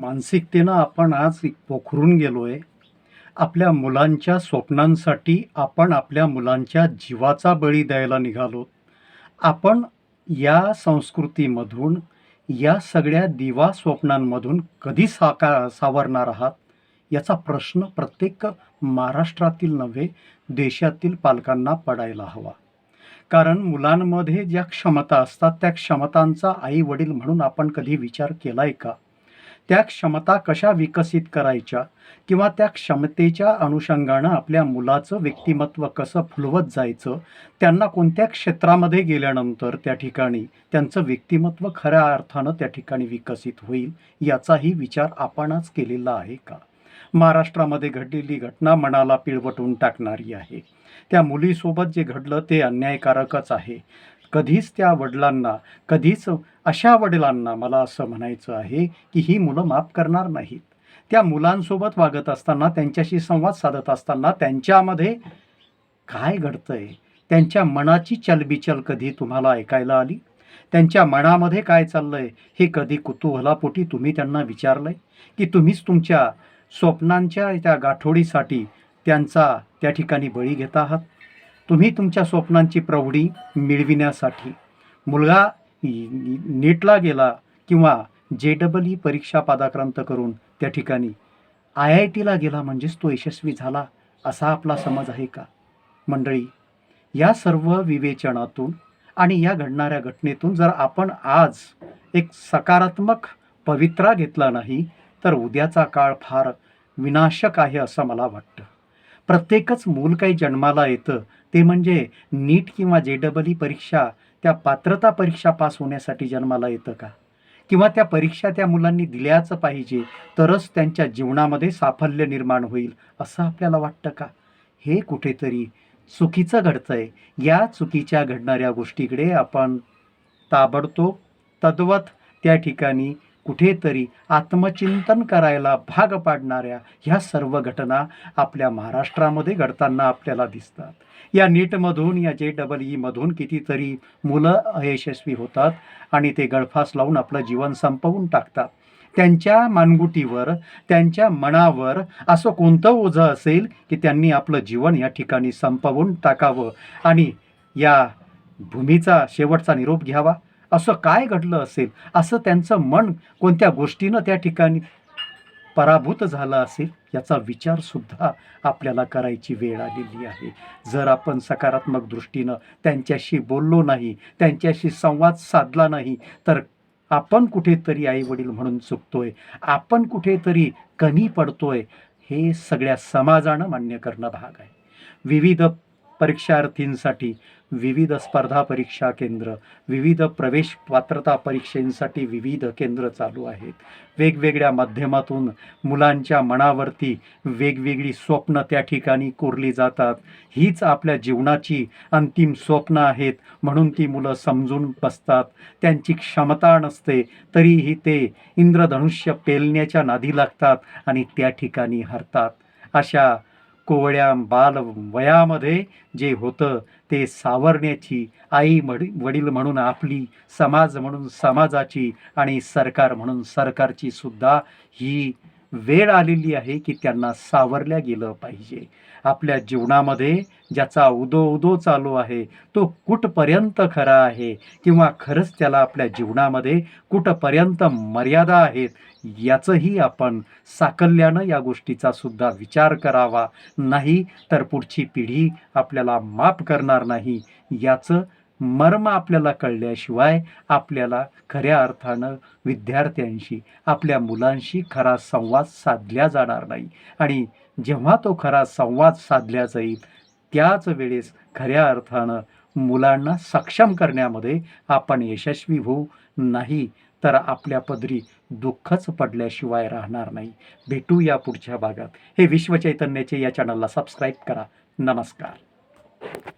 मानसिकतेनं आपण आज पोखरून गेलो आहे आपल्या मुलांच्या स्वप्नांसाठी आपण आपल्या मुलांच्या जीवाचा बळी द्यायला निघालो. आपण या संस्कृतीमधून या सगळ्या दिवा स्वप्नांमधून कधी साकार सावरणार आहात? याचा प्रश्न प्रत्येक महाराष्ट्रातील नव्हे देशातील पालकांना पडायला हवा. कारण मुलांमध्ये ज्या क्षमता असतात त्या क्षमतांचा आई वडील म्हणून आपण कधी विचार केला आहे का? त्या क्षमता कशा विकसित करायच्या किंवा त्या क्षमतेच्या अनुषंगानं आपल्या मुलाचं व्यक्तिमत्व कसं फुलवत जायचं त्यांना कोणत्या क्षेत्रामध्ये गेल्यानंतर त्या ठिकाणी त्यांचं व्यक्तिमत्व खऱ्या अर्थानं त्या ठिकाणी विकसित होईल याचाही विचार आपणच केलेला आहे का? महाराष्ट्रामध्ये घडलेली घटना मनाला पिळवटून टाकणारी आहे. त्या मुलीसोबत जे घडलं ते अन्यायकारकच आहे. कधीच त्या वडिलांना कधीच अशा वडिलांना मला असं म्हणायचं आहे की ही मुलं माफ करणार नाहीत. त्या मुलांसोबत वागत असताना त्यांच्याशी संवाद साधत असताना त्यांच्यामध्ये काय घडतंय? त्यांच्या मनाची चलबिचल कधी तुम्हाला ऐकायला आली? त्यांच्या मनामध्ये काय चाललंय? हे कधी कुतूहलापोटी तुम्ही त्यांना विचारलंय? की तुम्हीच तुमच्या स्वप्नांच्या त्या गाठोडीसाठी त्यांचा त्या ठिकाणी बळी घेत आहात? तुम्ही तुमच्या स्वप्नांची प्रौढी मिळविण्यासाठी. मुलगा नीटला गेला किंवा जे डबल ई परीक्षा पादाक्रांत करून त्या ठिकाणी आय आय टीला गेला म्हणजेच तो यशस्वी झाला असा आपला समज आहे का? मंडळी या सर्व विवेचनातून आणि या घडणाऱ्या घटनेतून जर आपण आज एक सकारात्मक पवित्रा घेतला नाही तर उद्याचा काळ फार विनाशक आहे असं मला वाटतं. प्रत्येकच मूल काही जन्माला येतं. ते म्हणजे नीट किंवा जे डबल ई परीक्षा त्या पात्रता परीक्षा पास होण्यासाठी जन्माला येतं का? किंवा त्या परीक्षा त्या मुलांनी दिल्याच पाहिजे तरच त्यांच्या जीवनामध्ये साफल्य निर्माण होईल असं आपल्याला वाटतं का? हे कुठेतरी चुकीचं घडतंय. या चुकीच्या घडणाऱ्या गोष्टीकडे आपण ताबडतोब तद्वत त्या ठिकाणी कुठेतरी आत्मचिंतन करायला भाग पाडणाऱ्या ह्या सर्व घटना आपल्या महाराष्ट्रामध्ये घडताना आपल्याला दिसतात. या नीटमधून या जे डबल ईमधून कितीतरी मुलं अयशस्वी होतात आणि ते गळफास लावून आपलं जीवन संपवून टाकतात. त्यांच्या मानगुटीवर त्यांच्या मनावर असं कोणतं ओझं असेल की त्यांनी आपलं जीवन या ठिकाणी संपवून टाकावं आणि या भूमीचा शेवटचा निरोप घ्यावा? असं काय घडलं असेल? असं त्यांचं मन कोणत्या गोष्टीनं त्या ठिकाणी पराभूत झालं असेल? याचा विचारसुद्धा आपल्याला करायची वेळ आलेली आहे. जर आपण सकारात्मक दृष्टीनं त्यांच्याशी बोललो नाही त्यांच्याशी संवाद साधला नाही तर आपण कुठेतरी आईवडील म्हणून चुकतोय आपण कुठेतरी कमी पडतोय हे सगळ्या समाजानं मान्य करणं भाग आहे. विविध परीक्षार्थींसाठी विविध स्पर्धा परीक्षा केंद्र विविध प्रवेश पात्रता परीक्षेंसाठी विविध केंद्र चालू आहेत. वेगवेगळ्या माध्यमातून मुलांच्या मनावरती वेगवेगळी स्वप्न त्या ठिकाणी कोरली जातात. हीच आपल्या जीवनाची अंतिम स्वप्न आहेत म्हणून ती मुलं समजून बसतात. त्यांची क्षमता नसते तरीही ते इंद्रधनुष्य पेलण्याच्या नादी लागतात आणि त्या ठिकाणी हरतात. अशा कोवळ्या बाल वयामध्ये जे होतं ते सावरण्याची आई वडी वडील म्हणून आपली समाज म्हणून समाजाची आणि सरकार म्हणून सरकारची सुद्धा ही वेळ आलेली आहे की त्यांना सावरल्या गेलं पाहिजे. आपल्या जीवनामध्ये ज्याचा उदो उदो चालू आहे तो कुठपर्यंत खरा आहे किंवा खरंच त्याला आपल्या जीवनामध्ये कुठपर्यंत मर्यादा आहेत याचंही आपण साकल्यानं या गोष्टीचा सुद्धा विचार करावा. नाही तर पुढची पिढी आपल्याला माफ करणार नाही याचं मर्म आपल्याला कळल्याशिवाय आपल्याला खऱ्या अर्थानं विद्यार्थ्यांशी आपल्या मुलांशी खरा संवाद साधल्या जाणार नाही. आणि जेव्हा तो खरा संवाद साधल्या जाईल त्याच वेळेस खऱ्या अर्थानं मुलांना सक्षम करण्यामध्ये आपण यशस्वी होऊ नाही तर आपल्या पदरी दुःखच पडल्याशिवाय राहणार नाही. भेटू या पुढच्या भागात. हे विश्वचैतन्याचे या चॅनलला सबस्क्राईब करा. नमस्कार.